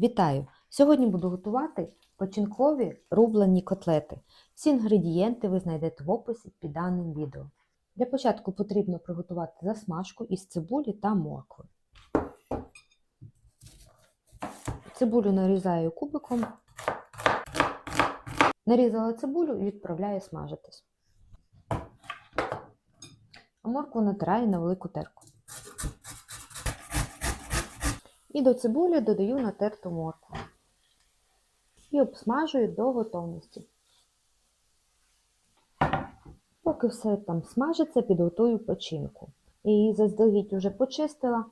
Вітаю! Сьогодні буду готувати печінкові рублені котлети. Всі інгредієнти ви знайдете в описі під даним відео. Для початку потрібно приготувати засмажку із цибулі та моркви. Цибулю нарізаю кубиком. Нарізала цибулю і відправляю смажитись. А моркву натираю на велику терку. І до цибулі додаю натерту моркву. І обсмажую до готовності. Поки все там смажиться, підготую печінку. Я її заздалегідь вже почистила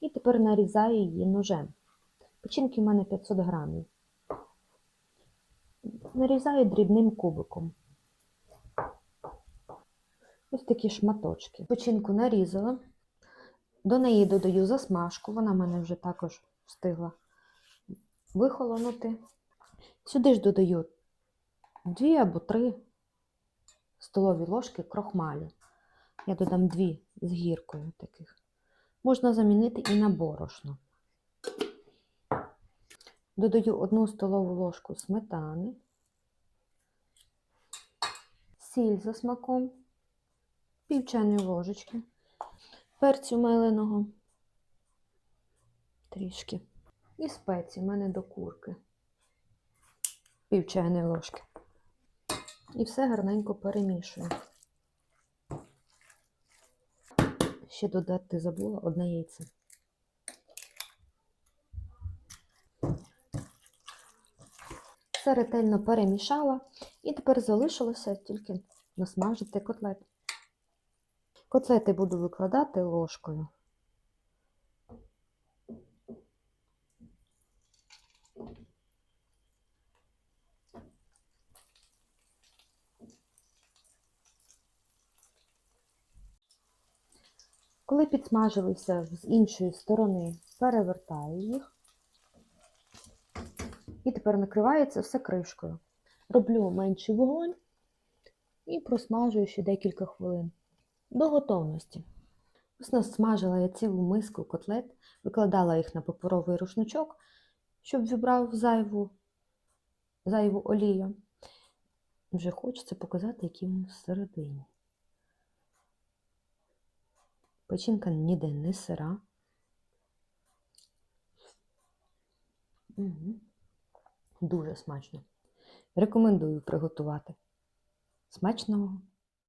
і тепер нарізаю її ножем. Печінки в мене 500 грамів. Нарізаю дрібним кубиком. Ось такі шматочки. Печінку нарізала. До неї додаю засмажку, вона в мене вже також встигла вихолонути. Сюди ж додаю 2 або 3 столові ложки крохмалю. Я додам 2 з гіркою таких. Можна замінити і на борошно. Додаю 1 столову ложку сметани, сіль за смаком, пів ложечки перцю меленого трішки. І спеції в мене до курки. Пів чайної ложки. І все гарненько перемішую. Ще додати забула одне яйце. Все ретельно перемішала, і тепер залишилося тільки насмажити котлет. Котлети буду викладати ложкою. Коли підсмажилися з іншої сторони, перевертаю їх. І тепер накривається все кришкою. Роблю менший вогонь і просмажую ще декілька хвилин до готовності. Ось насмажила я цілу миску котлет, викладала їх на паперовий рушничок, щоб вібрав зайву, зайву олію. Вже хочеться показати, який він всередині. Печінка ніде не сира. Угу. Дуже смачно. Рекомендую приготувати. Смачного!